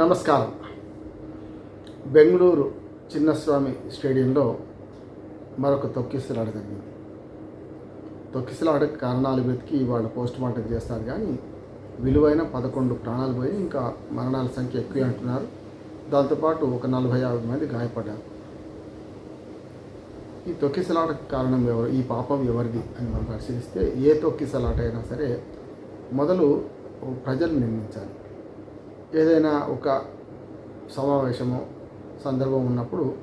నమస్కారం. బెంగళూరు చిన్నస్వామి స్టేడియంలో మరొక తొక్కిసలాట జరిగింది తొక్కిసలాటకు కారణాలు వెతికి వాళ్ళు పోస్ట్ మార్టం చేస్తారు కానీ విలువైన పదకొండు ప్రాణాలు పోయి ఇంకా మరణాల సంఖ్య ఎక్కువ అంటున్నారు. దాంతోపాటు ఒక నలభై యాభై మంది గాయపడ్డారు. ఈ తొక్కిసలాటకు కారణం ఎవరు? ఈ పాపం ఎవరిది అని మనం పరిశీలిస్తే ఏ తొక్కిసలాట అయినా సరే మొదలు ప్రజలు నిర్మించాలి ఏదైనా ఒక సమావేశము సందర్భం ఉన్నప్పుడు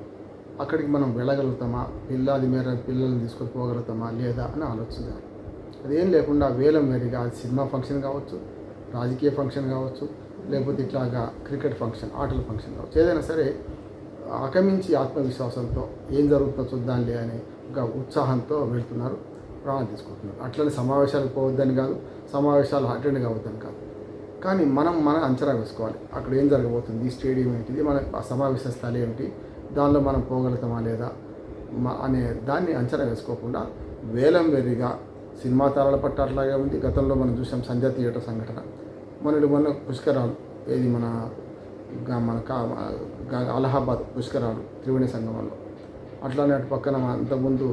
అక్కడికి మనం వెళ్ళగలుగుతామా? పిల్లాది మేర పిల్లల్ని తీసుకొని పోగలుగుతామా? లేదా? అని ఆలోచించాలి అదేం లేకుండా వేలం వేడిగా అది సినిమా ఫంక్షన్ కావచ్చు రాజకీయ ఫంక్షన్ కావచ్చు లేకపోతే ఇట్లాగా క్రికెట్ ఫంక్షన్ ఆటల ఫంక్షన్ కావచ్చు. ఏదైనా సరే అకమించి ఆత్మవిశ్వాసంతో ఏం జరుగుతుందో చూద్దాంలే అని ఒక ఉత్సాహంతో వెళ్తున్నారు ప్రాణాలు తీసుకుంటున్నారు. అట్లనే సమావేశాలకు పోవద్దని కాదు సమావేశాలు అటెండ్ కావద్దని కాదు. కానీ మనం మన అంచనా వేసుకోవాలి. అక్కడ ఏం జరగబోతుంది? ఈ స్టేడియం ఏంటిది? మన సమావేశ స్థలం ఏమిటి దానిలో మనం పోగలుగుతామా లేదా? అనే దాన్ని అంచనా వేసుకోకుండా వేలం వెర్రిగా సినిమా తారాల పట్ల అట్లాగే ఉంది. గతంలో మనం చూసాం సంధ్య థియేటర్ సంఘటన. మొన్నటి మొన్న పుష్కరాలు ఏది మన మన కా అలహాబాద్ పుష్కరాలు త్రివేణి సంగమంలో. అట్లానే అటు పక్కన అంతకుముందు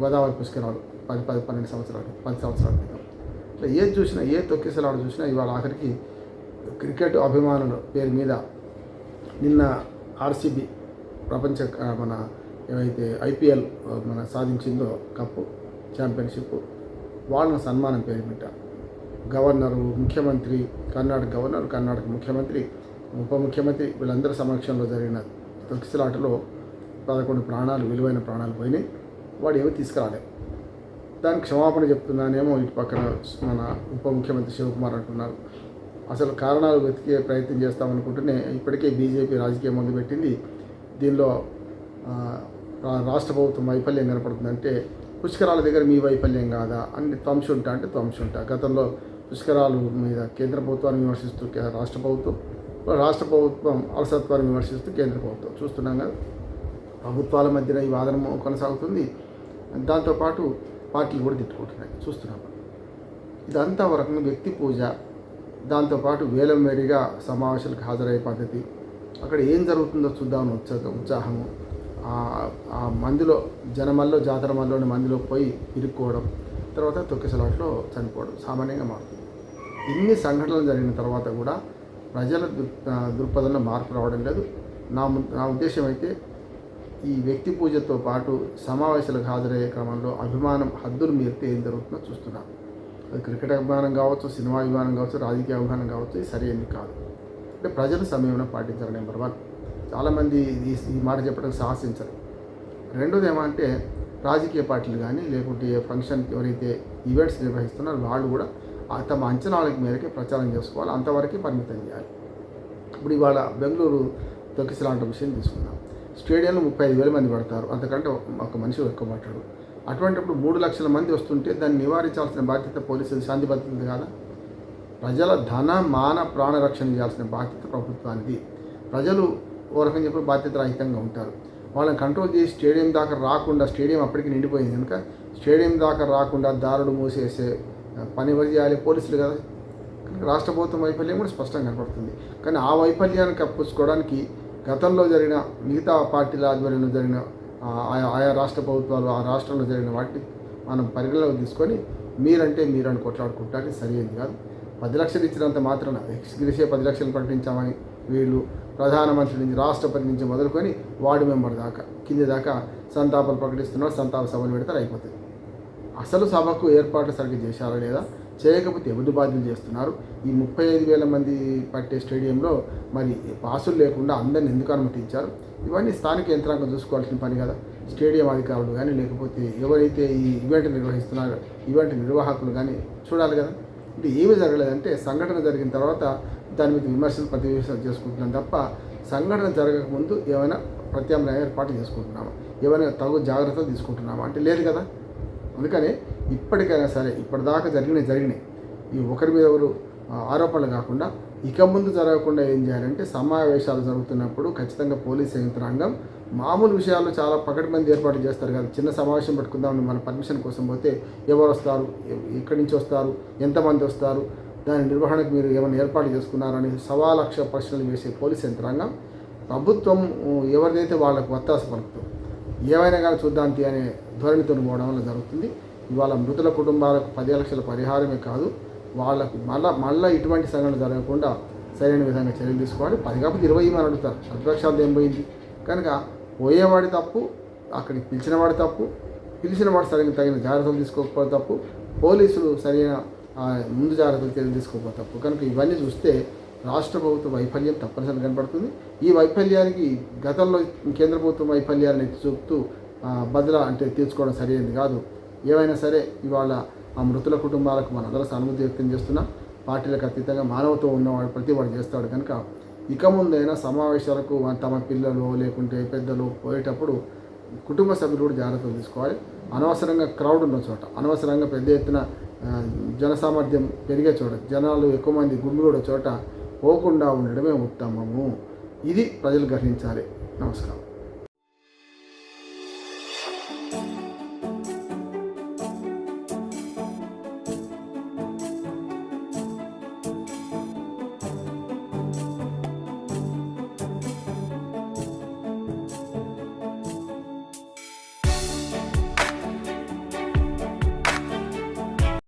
గోదావరి పుష్కరాలు పది పది పన్నెండు సంవత్సరాలు పది సంవత్సరాలు క్రితం. ఇట్లా ఏది చూసినా ఏ తొక్కిసలాడు చూసినా ఇవాళ ఆఖరికి క్రికెట్ అభిమానుల పేరు మీద నిన్న ఆర్సీబీ ప్రపంచ మన ఏమైతే ఐపీఎల్ మన సాధించిందో కప్పు ఛాంపియన్షిప్ వాళ్ళని సన్మానం పేరు మీద గవర్నరు ముఖ్యమంత్రి కర్ణాటక గవర్నర్ కర్ణాటక ముఖ్యమంత్రి ఉప ముఖ్యమంత్రి వీళ్ళందరి సమక్షంలో జరిగిన తొక్కిసలాటలో పదకొండు ప్రాణాలు విలువైన ప్రాణాలు పోయినాయి. వాడు ఏమీ తీసుకురాలేదు దానికి క్షమాపణ చెప్తున్నానేమో ఇటు పక్కన మన ఉప ముఖ్యమంత్రి శివకుమార్ అంటున్నారు. అసలు కారణాలు వెతికే ప్రయత్నం చేస్తామనుకుంటూనే ఇప్పటికే బీజేపీ రాజకీయం మొదలుపెట్టింది. దీనిలో రా- రాష్ట్ర ప్రభుత్వం వైఫల్యం కనపడుతుందంటే పుష్కరాల దగ్గర మీ వైఫల్యం కాదా? అన్ని త్వంశుంట అంటే త్వంశుంట. గతంలో పుష్కరాలు మీద కేంద్ర ప్రభుత్వాన్ని విమర్శిస్తూ రాష్ట్ర ప్రభుత్వం రాష్ట్ర ప్రభుత్వం అలసత్వాన్ని విమర్శిస్తూ కేంద్ర ప్రభుత్వం. చూస్తున్నాం కదా ప్రభుత్వాల మధ్యన ఈ వాదన కొనసాగుతుంది. దాంతోపాటు పార్టీలు కూడా తిట్టుకుంటున్నాయి చూస్తున్నాం. ఇదంతా ఒక రకంగా వ్యక్తి పూజ. దాంతోపాటు వేలం వేడిగా సమావేశాలకు హాజరయ్యే పద్ధతి. అక్కడ ఏం జరుగుతుందో చూద్దామని ఉత్సాహం ఉత్సాహము. ఆ- మందిలో జనమల్లో జాతర మల్లోని మందిలో పోయి ఇరుక్కోవడం తర్వాత తొక్కిసలాట్లో చనిపోవడం సామాన్యంగా మారుతుంది. ఇన్ని సంఘటనలు జరిగిన తర్వాత కూడా ప్రజల దృ- దృక్పథంలో మార్పు రావడం లేదు. నా నా ఉద్దేశం అయితే ఈ వ్యక్తి పూజతో పాటు సమావేశాలకు హాజరయ్యే క్రమంలో అభిమానం హద్దులు మీరితే ఏం జరుగుతుందో చూస్తున్నాం. అది క్రికెట్ అభిమానం కావచ్చు సినిమా అభిమానం కావచ్చు రాజకీయ అభిమానం కావచ్చు ఇది సరైనది కాదు. అంటే ప్రజలు సమయంలో పాటించాలి నెంబర్ వన్. చాలామంది ఈ ఈ మాట చెప్పడానికి సాహసించరు. రెండోది ఏమంటే రాజకీయ పార్టీలు కానీ లేకుంటే ఏ ఫంక్షన్ ఎవరైతే ఈవెంట్స్ నిర్వహిస్తున్నారో వాళ్ళు కూడా తమ అంచనాల మేరకే ప్రచారం చేసుకోవాలి అంతవరకే పరిమితం చేయాలి. ఇప్పుడు ఇవాళ బెంగళూరు తొక్కిసలాంటి విషయం తీసుకుందాం. స్టేడియంలో ముప్పై ఐదు వేల మంది పడతారు. అంతకంటే ఒక మనిషి ఎక్కువ పట్టాడు. అటువంటిప్పుడు మూడు లక్షల మంది వస్తుంటే దాన్ని నివారించాల్సిన బాధ్యత పోలీసులు శాంతి భద్రత కాదా? ప్రజల ధన మాన ప్రాణ రక్షణ చేయాల్సిన బాధ్యత ప్రభుత్వానికి. ప్రజలు ఓ రకం చెప్పి బాధ్యత రహితంగా ఉంటారు. వాళ్ళని కంట్రోల్ చేసి స్టేడియం దాకా రాకుండా స్టేడియం అప్పటికి నిండిపోయింది కనుక స్టేడియం దాకా రాకుండా దారుడు మూసేసే పని ఎవరు చేయాలి? పోలీసులు కదా. రాష్ట్ర ప్రభుత్వం వైఫల్యం కూడా స్పష్టంగా కనపడుతుంది. కానీ ఆ వైఫల్యాన్ని కప్పించుకోవడానికి గతంలో జరిగిన మిగతా పార్టీల ఆధ్వర్యంలో జరిగిన ఆయా ఆయా రాష్ట్ర ప్రభుత్వాలు ఆ రాష్ట్రంలో జరిగిన వాటిని మనం పరిగణలోకి తీసుకొని మీరంటే మీరని కొట్లాడుకుంటానికి సరైనది కాదు. పది లక్షలు ఇచ్చినంత మాత్రాన ఎక్స్గ్రేషియా పది లక్షలు ప్రకటించామని వీళ్ళు ప్రధానమంత్రి నుంచి రాష్ట్రపతి నుంచి మొదలుకొని వార్డు మెంబర్ దాకా కింది దాకా సంతాపాలు ప్రకటిస్తున్నారు సంతాప సభలు పెడతారు అయిపోతుంది అసలు సభకు ఏర్పాట్లు సరిగ్గా చేశారా లేదా? చేయకపోతే ఎవరి బాధ్యులు చేస్తున్నారు? ఈ ముప్పై ఐదు వేల మంది పట్టే స్టేడియంలో మరి పాసులు లేకుండా అందరిని ఎందుకు అనుమతించారు? ఇవన్నీ స్థానిక యంత్రాంగం చూసుకోవాల్సిన పని కదా. స్టేడియం అధికారులు కానీ లేకపోతే ఎవరైతే ఈ ఈవెంట్ నిర్వహిస్తున్నారో ఈవెంట్ నిర్వాహకులు కానీ చూడాలి కదా. అంటే ఏమి జరగలేదంటే సంఘటన జరిగిన తర్వాత దాని మీద విమర్శలు ప్రతివిమర్శలు చేసుకుంటున్నాం తప్ప సంఘటన జరగకముందు ఏమైనా ప్రత్యామ్నాయ ఏర్పాటు చేసుకుంటున్నాము? ఏమైనా తగు జాగ్రత్తలు తీసుకుంటున్నామా? అంటే లేదు కదా. అందుకనే ఇప్పటికైనా సరే ఇప్పటిదాకా జరిగినాయి జరిగినాయి. ఈ ఒకరి మీద ఎవరు ఆరోపణలు కాకుండా ఇక ముందు జరగకుండా ఏం చేయాలంటే సమావేశాలు జరుగుతున్నప్పుడు ఖచ్చితంగా పోలీస్ యంత్రాంగం మామూలు విషయాల్లో చాలా పకడ్బంది ఏర్పాటు చేస్తారు కదా. చిన్న సమావేశం పెట్టుకుందామని మన పర్మిషన్ కోసం పోతే ఎవరు వస్తారు ఎక్కడి నుంచి వస్తారు ఎంతమంది వస్తారు దాని నిర్వహణకు మీరు ఏమైనా ఏర్పాటు చేసుకున్నారని సవా లక్ష ప్రశ్నలు వేసే పోలీస్ యంత్రాంగం ప్రభుత్వం ఎవరిదైతే వాళ్ళకు వత్తాస పలుకుతుంది ఏమైనా కానీ చూద్దాంతి అనే ధోరణితో పోవడం వల్ల జరుగుతుంది. ఇవాళ మృతుల కుటుంబాలకు పది లక్షల పరిహారమే కాదు వాళ్ళకు మళ్ళా మళ్ళీ ఇటువంటి సంఘటన జరగకుండా సరైన విధంగా చర్యలు తీసుకోవాలి. పది కాకపోతే ఇరవై అని అడుగుతారు. ప్రతిపక్షాలు ఏం పోయింది? కనుక పోయేవాడి తప్పు అక్కడికి పిలిచినవాడి తప్పు పిలిచిన వాడు సరైన తగిన జాగ్రత్తలు తీసుకోకపోతే తప్పు పోలీసులు సరైన ముందు జాగ్రత్తలు చర్యలు తీసుకోకపోతే తప్పు. కనుక ఇవన్నీ చూస్తే రాష్ట్ర ప్రభుత్వ వైఫల్యం తప్పనిసరిగా కనపడుతుంది ఈ వైఫల్యానికి గతంలో కేంద్ర ప్రభుత్వం వైఫల్యాన్ని ఎత్తి చూపుతూ ఆ, బదులా అంటే తీర్చుకోవడం సరైనది కాదు. ఏమైనా సరే ఇవాళ ఆ మృతుల కుటుంబాలకు మనందరం సానుభూతి వ్యక్తం చేస్తున్నాం. పార్టీలకు అతీతంగా మానవత్వం ఉన్నవాడు ప్రతి వాడు చేస్తాడు కనుక ఇక ముందైనా సమావేశాలకు తమ పిల్లలు లేకుంటే పెద్దలు పోయేటప్పుడు కుటుంబ సభ్యులు కూడా జాగ్రత్తలు తీసుకోవాలి. అనవసరంగా క్రౌడ్ ఉన్న చోట అనవసరంగా పెద్ద ఎత్తున జన జనసామర్థ్యం పెరిగే చోట జనాలు ఎక్కువ మంది గుమిగూడే చోట పోకుండా ఉండడమే ఉత్తమము. ఇది ప్రజలు గ్రహించాలి. నమస్కారం.